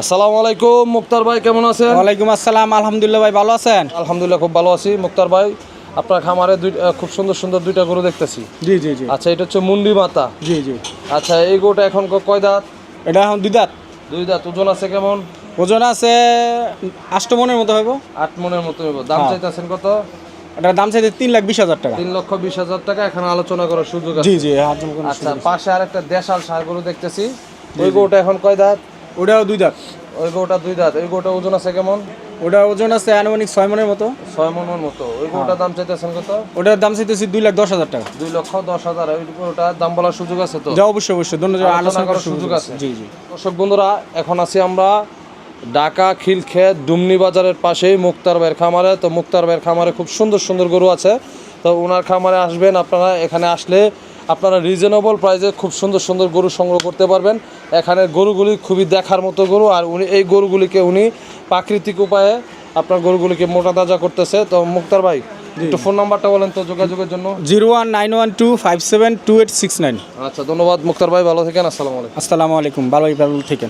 আসসালামু আলাইকুম মুক্তার ভাই কেমন আছেন? ওয়ালাইকুম আসসালাম আলহামদুলিল্লাহ ভাই ভালো আছেন? আলহামদুলিল্লাহ খুব ভালো আছি মুক্তার ভাই। আপনার খামারে দুই খুব সুন্দর সুন্দর দুইটা গরু দেখতেছি। জি জি জি। আচ্ছা এটা হচ্ছে মুন্ডি মাতা। জি জি। আচ্ছা এই গরুটা এখন কয় দাঁত? এটা এখন দুই দাঁত। দুই দাঁত ওজন আছে কেমন? ওজন আছে আষ্ট মনের মতো হইব। আট মনের মতো হইব। দাম হ্যাঁ। চাইতেছেন কত? এটার দাম চাইতে তিন লাখ বিশ হাজার টাকা। তিন লক্ষ বিশ হাজার টাকা এখানে আলোচনা করার সুযোগ আছে। জি জি আচ্ছা পাশে আরেকটা দেশাল সার গরু দেখতেছি। ওই গরুটা এখন কয় দাঁত? ওটাও দুই দাঁত। ওই গরুটা দুই দাঁত। ওই গরুটা ওজন আছে কেমন? ওটা ওজন আছে আনুমানিক ছয় মনের মতো। ছয় মনের মতো। ওই গরুটার দাম চাইতেছেন কত? ওটার দাম চাইতেছি দুই লাখ দশ হাজার টাকা। দুই লক্ষ দশ হাজার। ওই গরুটার দাম বলার সুযোগ আছে তো? যা অবশ্যই অবশ্যই। ধন্যবাদ আলোচনা করার সুযোগ। আছে। জি জি। দর্শক বন্ধুরা এখন আছি আমরা ঢাকা খিলক্ষেত ডুমনি বাজারের পাশেই মুক্তার ভাইয়ের খামারে। তো মুক্তার ভাইয়ের খামারে খুব সুন্দর সুন্দর গরু আছে। তো ওনার খামারে আসবেন আপনারা। এখানে আসলে আপনারা রিজনেবল প্রাইসে খুব সুন্দর সুন্দর গরু সংগ্রহ করতে পারবেন। এখানে গরুগুলি খুবই দেখার মতো গরু আর উনি এই গরুগুলিকে উনি প্রাকৃতিক উপায়ে আপনার গরুগুলিকে মোটা তাজা করতেছে। তো মুক্তার ভাই একটু ফোন নাম্বারটা বলেন তো যোগাযোগের জন্য। Zero one nine one two five seven two eight six nine. আচ্ছা ধন্যবাদ মুক্তার ভাই ভালো থাকেন আসসালামু আলাইকুম। আসসালামু আলাইকুম ভালোই ভালো থেকে